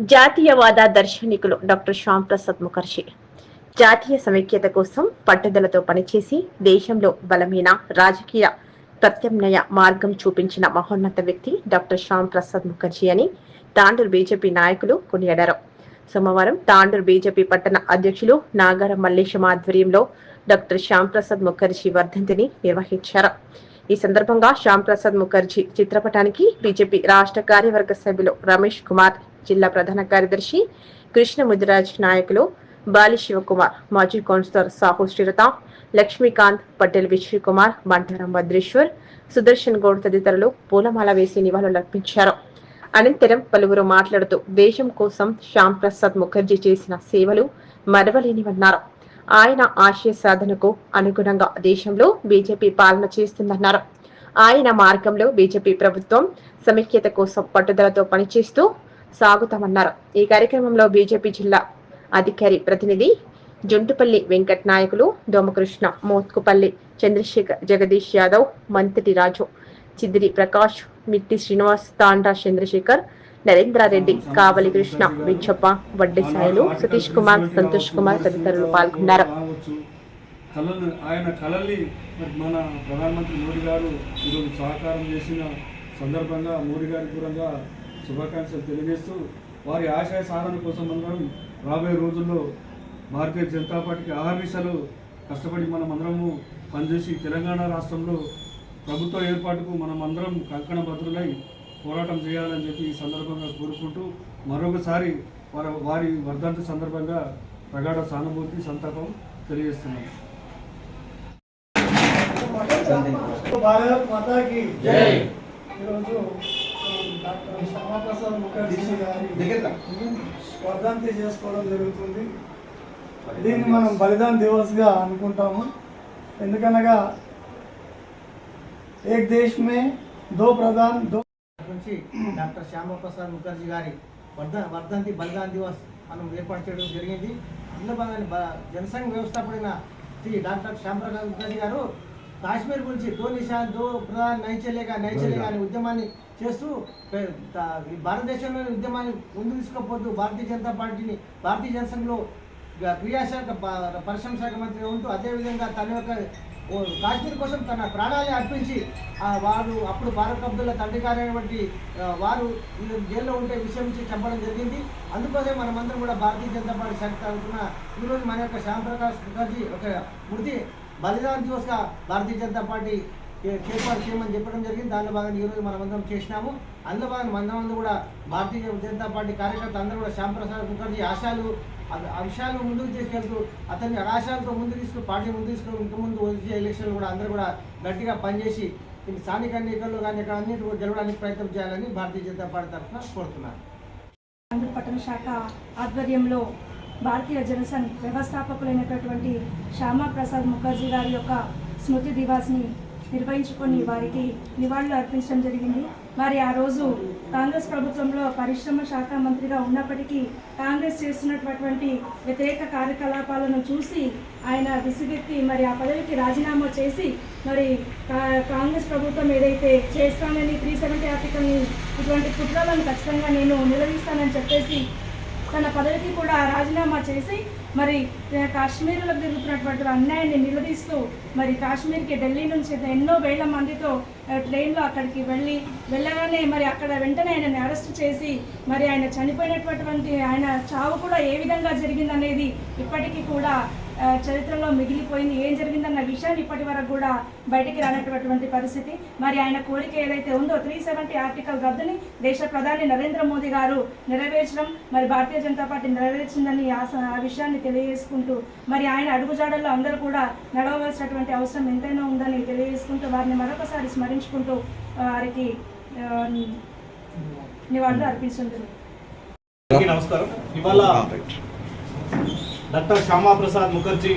జాతీయవాద దర్శనికులు డాక్టర్ శ్యామ్ ప్రసాద్ ముఖర్జీ. జాతీయ సమైక్యత కోసం పట్టుదలతో పనిచేసి దేశంలో బలమైన రాజకీయ ప్రత్యామ్నాయ మార్గం చూపించిన మహోన్నత వ్యక్తి డాక్టర్ శ్యామ్ ప్రసాద్ ముఖర్జీ అని తాండూరు బీజేపీ నాయకులు కొనియాడారు. సోమవారం తాండూరు బీజేపీ పట్టణ అధ్యక్షులు నాగర మల్లేశం ఆధ్వర్యంలో డాక్టర్ శ్యామ్ ప్రసాద్ ముఖర్జీ వర్ధంతిని నిర్వహించారు. ఈ సందర్భంగా శ్యామ్ ప్రసాద్ ముఖర్జీ చిత్రపటానికి బీజేపీ రాష్ట్ర కార్యవర్గ సభ్యులు రమేష్ కుమార్ జిల్లా ప్రధాన కార్యదర్శి కృష్ణ ముదిరాజ్ నాయకులు బాలి శివకుమార్ మాజీ కౌన్సిలర్ సాహు శ్రీరత లక్ష్మీకాంత్ పటేల్ విజయ్ కుమార్ బంటారం భద్రేశ్వర్ సుదర్శన్ గౌడ్ తదితరులు పూలమాల వేసి నివాళులర్పించారు అనంతరం పలువురు మాట్లాడుతూ దేశం కోసం శ్యామ్ ప్రసాద్ ముఖర్జీ చేసిన సేవలు మరవలేనివన్నారు. ఆయన ఆశయ సాధనకు అనుగుణంగా దేశంలో బీజేపీ పాలన చేస్తుందన్నారు. ఆయన మార్గంలో బీజేపీ ప్రభుత్వం సమైక్యత కోసం పట్టుదలతో పనిచేస్తూ సాగుతామన్నారు. ఈ కార్యక్రమంలో బీజేపీ జిల్లా అధికారి ప్రతినిధి జుంటుపల్లి వెంకట్ నాయకులు దోమకృష్ణ మోత్కుపల్లి చంద్రశేఖర్ జగదీష్ యాదవ్ మంత్రి రాజు చిద్రి ప్రకాష్ మిట్టి శ్రీనివాస్ తాండా చంద్రశేఖర్ నరేంద్రారెడ్డి కావలి కృష్ణ విచ్చప్ప వడ్డీ సాయిలు సతీష్ కుమార్ సంతోష్ కుమార్ తదితరులు పాల్గొన్నారు. కళలు ఆయన కళల్ని మరి మన ప్రధానమంత్రి మోడీ గారు ఈరోజు సహకారం చేసిన సందర్భంగా మోడీ గారి దూరంగా శుభాకాంక్షలు తెలియజేస్తూ వారి ఆశయ సాధన కోసం అందరం రాబోయే రోజుల్లో భారతీయ జనతా పార్టీకి ఆహర్నిశలు కష్టపడి మనం అందరము పనిచేసి తెలంగాణ రాష్ట్రంలో ప్రభుత్వ ఏర్పాటుకు మనం అందరం కంకణ భద్రులై పోరాటం చేయాలని చెప్పి ఈ సందర్భంగా కోరుకుంటూ మరొకసారి వారి వారి వర్ధంతి సందర్భంగా ప్రగాఢ సానుభూతి సంతాపం తెలియజేస్తున్నాం. భారత్ మాతాకి జై. ఈరోజు డాక్టర్ శ్యామాప్రసాద్ ముఖర్జీ గారి వర్ధంతి చేసుకోవడం జరుగుతుంది. దీన్ని మనం బలిదాన్ దివస్గా అనుకుంటాము. ఎందుకనగా ఏక్ దేశ్ మే దో ప్రధాన్ దో నుంచి డాక్టర్ శ్యామప్రసాద్ ముఖర్జీ గారి వర్ధ వర్ధంతి బలిదాన్ దివస్ మనం ఏర్పాటు చేయడం జరిగింది. అందులో భాగంగా జనసంఘ వ్యవస్థాపడిన శ్రీ డాక్టర్ శ్యామప్రసాద్ ముఖర్జీ గారు కాశ్మీర్ గురించి దో నిషాన్ దో ప్రధాన్ నైచలేగా నైచలేగా అనే ఉద్యమాన్ని చేస్తూ భారతదేశంలో ఈ ఉద్యమాన్ని ముందు తీసుకుపోతూ భారతీయ జనతా పార్టీని భారతీయ జనసంఘలో క్రియాశాఖ ప- పరిశ్రమ శాఖ మంత్రిగా ఉంటూ అదేవిధంగా తన యొక్క కాశ్మీర్ కోసం తన ప్రాణాన్ని అర్పించి వారు అప్పుడు భారత్ అబ్దుల్లా తండ్రి గారైనటువంటి వారు జైల్లో ఉంటే విషయం నుంచి చెప్పడం జరిగింది. అందుకోసం మనమందరం కూడా భారతీయ జనతా పార్టీ శాఖ తరఫున ఈరోజు మన యొక్క శ్యామప్రకాష్ ముఖర్జీ ఒక మృతి బలిదాన్ దివస్గా భారతీయ జనతా పార్టీ ఏ- చేయమని చెప్పడం జరిగింది. దానిలో భాగంగా ఈరోజు మనమందరం చేసినాము. అందులో భాగంగా మనమందరం కూడా భారతీయ జనతా పార్టీ కార్యకర్త అందరూ కూడా శ్యాంప్రసాద్ ముఖర్జీ ఆశాలు అంశాలు ముందుకు తీసుకెళ్తూ అతన్ని ఆశాలతో ముందు తీసుకు పార్టీ ముందు తీసుకుని ఇంక ముందు వచ్చే ఎలక్షన్లు కూడా అందరూ కూడా గట్టిగా పనిచేసి స్థానిక ఎన్నికల్లో కానీ ఇక్కడ అన్నింటి కూడా గెలవడానికి ప్రయత్నం చేయాలని భారతీయ జనతా పార్టీ తరఫున కోరుతున్నారు ఆంధ్ర పట్టణ శాఖ ఆధ్వర్యంలో భారతీయ జనసంఘ్ వ్యవస్థాపకులైనటువంటి శ్యామాప్రసాద్ ముఖర్జీ గారి యొక్క స్మృతి దివాస్ని నిర్వహించుకొని వారికి నివాళులు అర్పించడం జరిగింది. మరి ఆ రోజు కాంగ్రెస్ ప్రభుత్వంలో పరిశ్రమ శాఖ మంత్రిగా ఉన్నప్పటికీ కాంగ్రెస్ చేస్తున్నటువంటి వ్యతిరేక కార్యకలాపాలను చూసి ఆయన విసిగెత్తి మరి ఆ పదవికి రాజీనామా చేసి మరి కా- కాంగ్రెస్ ప్రభుత్వం ఏదైతే చేస్తానని త్రీ సెవెంటీ ఆర్టికల్ని ఇటువంటి కుట్రలను ఖచ్చితంగా నేను నిలదీస్తానని చెప్పేసి తన పదవికి కూడా రాజీనామా చేసి మరి కాశ్మీర్లో జరుగుతున్నటువంటి అన్యాయాన్ని నిలదీస్తూ మరి కాశ్మీర్కి ఢిల్లీ నుంచి ఎన్నో వేల మందితో ట్రైన్లో అక్కడికి వెళ్ళి వెళ్ళగానే మరి అక్కడ వెంటనే ఆయనని అరెస్ట్ చేసి మరి ఆయన చనిపోయినటువంటి ఆయన చావు కూడా ఏ విధంగా జరిగిందనేది ఇప్పటికీ కూడా చరిత్రలో మిగిలిపోయింది. ఏం జరిగిందన్న విషయాన్ని ఇప్పటి వరకు కూడా బయటికి రానటువంటి పరిస్థితి. మరి ఆయన కోరిక ఏదైతే ఉందో త్రీ సెవెంటీ ఆర్టికల్ రద్దుని దేశ ప్రధాని నరేంద్ర మోదీ గారు నెరవేర్చడం మరి భారతీయ జనతా పార్టీ నెరవేర్చిందని ఆ ఆ విషయాన్ని తెలియజేసుకుంటూ మరి ఆయన అడుగుజాడల్లో అందరూ కూడా నడవవలసినటువంటి అవసరం ఎంతైనా ఉందని తెలియజేసుకుంటూ వారిని మరొకసారి స్మరించుకుంటూ వారికి నివాళులు అర్పించడం నమస్కారం. ఇవాళ డాక్టర్ శ్యామాప్రసాద్ ముఖర్జీ.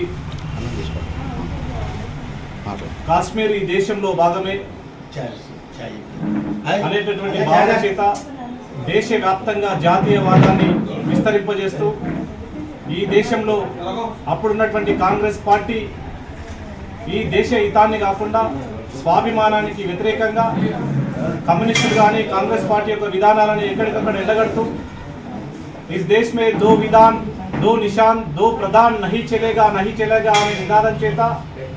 కాశ్మీర్ ఈ దేశంలో భాగమే. అనేటటువంటి భావన చేత జాతీయ జాతీయవాదాన్ని విస్తరింపజేస్తూ ఈ దేశంలో అప్పుడున్నటువంటి కాంగ్రెస్ పార్టీ ఈ దేశ హితాన్ని కాకుండా స్వాభిమానానికి వ్యతిరేకంగా కమ్యూనిస్టులు కానీ కాంగ్రెస్ పార్టీ యొక్క విధానాలను ఎక్కడికక్కడ ఎండగడుతూ ఇస్ దేశ్ మే దో విధాన్ దో నిషాన్ దో ప్రధాన్ నహి చెలేగా నహి చెలేగా అనే నినాదం చేత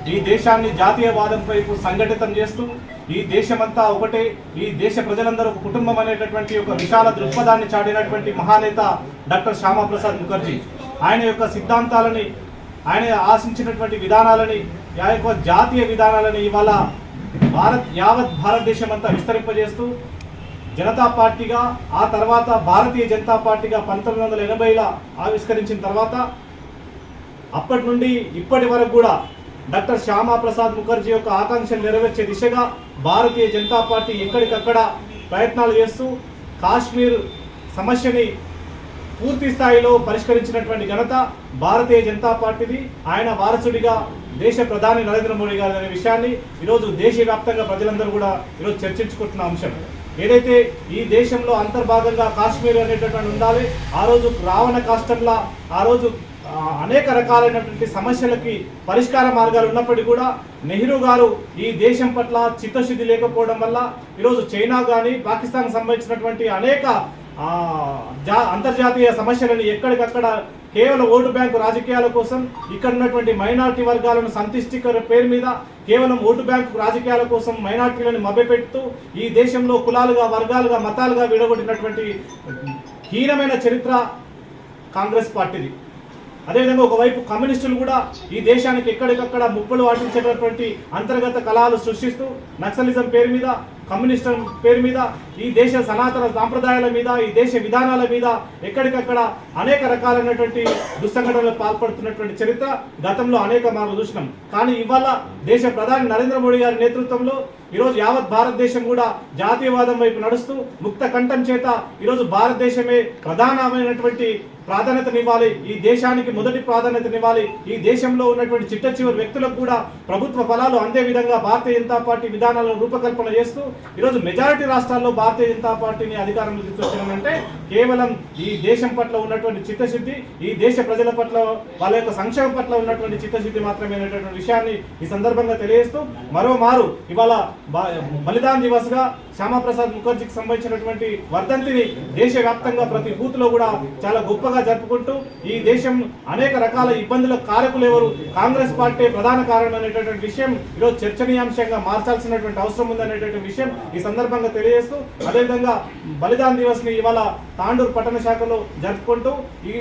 ఈ దేశాన్ని జాతీయవాదం వైపు సంఘటితం చేస్తూ ఈ దేశమంతా ఒకటే ఈ దేశ ప్రజలందరూ కుటుంబం అనేటటువంటి ఒక విశాల దృక్పథాన్ని చాటినటువంటి మహానేత డాక్టర్ శ్యామాప్రసాద్ ముఖర్జీ. ఆయన యొక్క సిద్ధాంతాలని ఆయన ఆశించినటువంటి విధానాలని ఆ యొక్క జాతీయ విధానాలని ఇవాళ భారత్ యావత్ భారతదేశం అంతా విస్తరింపజేస్తూ జనతా పార్టీగా ఆ తర్వాత భారతీయ జనతా పార్టీగా పంతొమ్మిది వందల ఎనభైలో ఆవిష్కరించిన తర్వాత అప్పటి నుండి ఇప్పటి వరకు కూడా డాక్టర్ శ్యామాప్రసాద్ ముఖర్జీ యొక్క ఆకాంక్షలు నెరవేర్చే దిశగా భారతీయ జనతా పార్టీ ఎక్కడికక్కడ ప్రయత్నాలు చేస్తూ కాశ్మీర్ సమస్యని పూర్తి స్థాయిలో పరిష్కరించినటువంటి ఘనత భారతీయ జనతా పార్టీది. ఆయన వారసుడిగా దేశ ప్రధాని నరేంద్ర మోడీ గారు అనే విషయాన్ని ఈరోజు దేశవ్యాప్తంగా ప్రజలందరూ కూడా ఈరోజు చర్చించుకుంటున్న అంశం. ఏదైతే ఈ దేశంలో అంతర్భాగంగా కాశ్మీర్ అనేటటువంటి ఉండాలి ఆ రోజు రావణ కాష్టంలా ఆ రోజు అనేక రకాలైనటువంటి సమస్యలకి పరిష్కార మార్గాలు ఉన్నప్పటికీ కూడా నెహ్రూ గారు ఈ దేశం పట్ల చిత్తశుద్ధి లేకపోవడం వల్ల ఈరోజు చైనా కానీ పాకిస్తాన్ సంబంధించినటువంటి అనేక జా అంతర్జాతీయ సమస్యలను ఎక్కడికక్కడ కేవలం ఓటు బ్యాంకు రాజకీయాల కోసం ఇక్కడ ఉన్నటువంటి మైనార్టీ వర్గాలను సంతిష్టికర పేరు మీద కేవలం ఓటు బ్యాంకు రాజకీయాల కోసం మైనార్టీలను మభ్యపెడుతూ ఈ దేశంలో కులాలుగా వర్గాలుగా మతాలుగా విడగొట్టినటువంటి హీనమైన చరిత్ర కాంగ్రెస్ పార్టీది. అదేవిధంగా ఒకవైపు కమ్యూనిస్టులు కూడా ఈ దేశానికి ఎక్కడికక్కడ ముప్పులు వాటించేటటువంటి అంతర్గత కళాలు సృష్టిస్తూ నక్సలిజం పేరు మీద కమ్యూనిస్టం పేరు మీద ఈ దేశ సనాతన సాంప్రదాయాల మీద ఈ దేశ విధానాల మీద ఎక్కడికక్కడ అనేక రకాలైనటువంటి దుస్సంఘటనలు పాల్పడుతున్నటువంటి చరిత్ర గతంలో అనేక మార్లు చూసినాం. కానీ ఇవాళ దేశ ప్రధాని నరేంద్ర మోడీ గారి నేతృత్వంలో ఈరోజు యావత్ భారతదేశం కూడా జాతీయవాదం వైపు నడుస్తూ ముక్త కంఠం చేత ఈరోజు భారతదేశమే ప్రధానమైనటువంటి ప్రాధాన్యతనివ్వాలి. ఈ దేశానికి మొదటి ప్రాధాన్యతనివ్వాలి. ఈ దేశంలో ఉన్నటువంటి చిట్ట చివరి వ్యక్తులకు కూడా ప్రభుత్వ ఫలాలు అందే విధంగా భారతీయ జనతా పార్టీ విధానాలను రూపకల్పన చేస్తూ ఈరోజు మెజారిటీ రాష్ట్రాల్లో భారతీయ జనతా పార్టీని అధికారంలో తీసుకొచ్చినామంటే కేవలం ఈ దేశం పట్ల ఉన్నటువంటి చిత్తశుద్ధి ఈ దేశ ప్రజల పట్ల వాళ్ళ యొక్క సంక్షేమం పట్ల ఉన్నటువంటి చిత్తశుద్ధి మాత్రమే అనేటటువంటి విషయాన్ని ఈ సందర్భంగా తెలియజేస్తూ మరో మారు ఇవాళ బలిదాన్ దివస్ శ్యామాప్రసాద్ ముఖర్జీకి సంబంధించినటువంటి వర్ధంతిని దేశవ్యాప్తంగా ప్రతి బూత్లో కూడా చాలా గొప్పగా జరుపుకుంటూ ఈ దేశం అనేక రకాల ఇబ్బందుల కారకులు ఎవరు? కాంగ్రెస్ పార్టీ ప్రధాన కారణం అనేటటువంటి విషయం ఈరోజు చర్చనీయాంశంగా మార్చాల్సినటువంటి అవసరం ఉందనేటటువంటి విషయం ఈ సందర్భంగా తెలియజేస్తూ అదేవిధంగా బలిదాన్ దివస్ని ఇవాళ తాండూరు పట్టణ శాఖలో జరుపుకుంటూ ఈ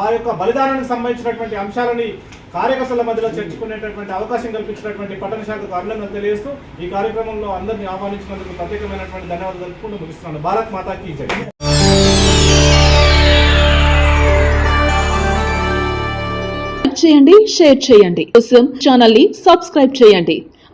ఆ యొక్క బలిదానానికి సంబంధించినటువంటి అంశాలని కార్యకర్తల మధ్యలో చర్చించుకునేటటువంటి అవకాశం కల్పించినటువంటి పట్టణ శాఖకు అభినందనలు తెలియజేస్తూ ఈ కార్యక్రమంలో అందరినీ ఆహ్వానించినందుకు ప్రత్యేకమైనటువంటి ధన్యవాదాలు తెలుపుకుంటూ ముగిస్తున్నాను. భారత్ మాతాకి జై. చేయండి షేర్ చేయండి. కోసం ఛానల్ని సబ్స్క్రైబ్ చేయండి.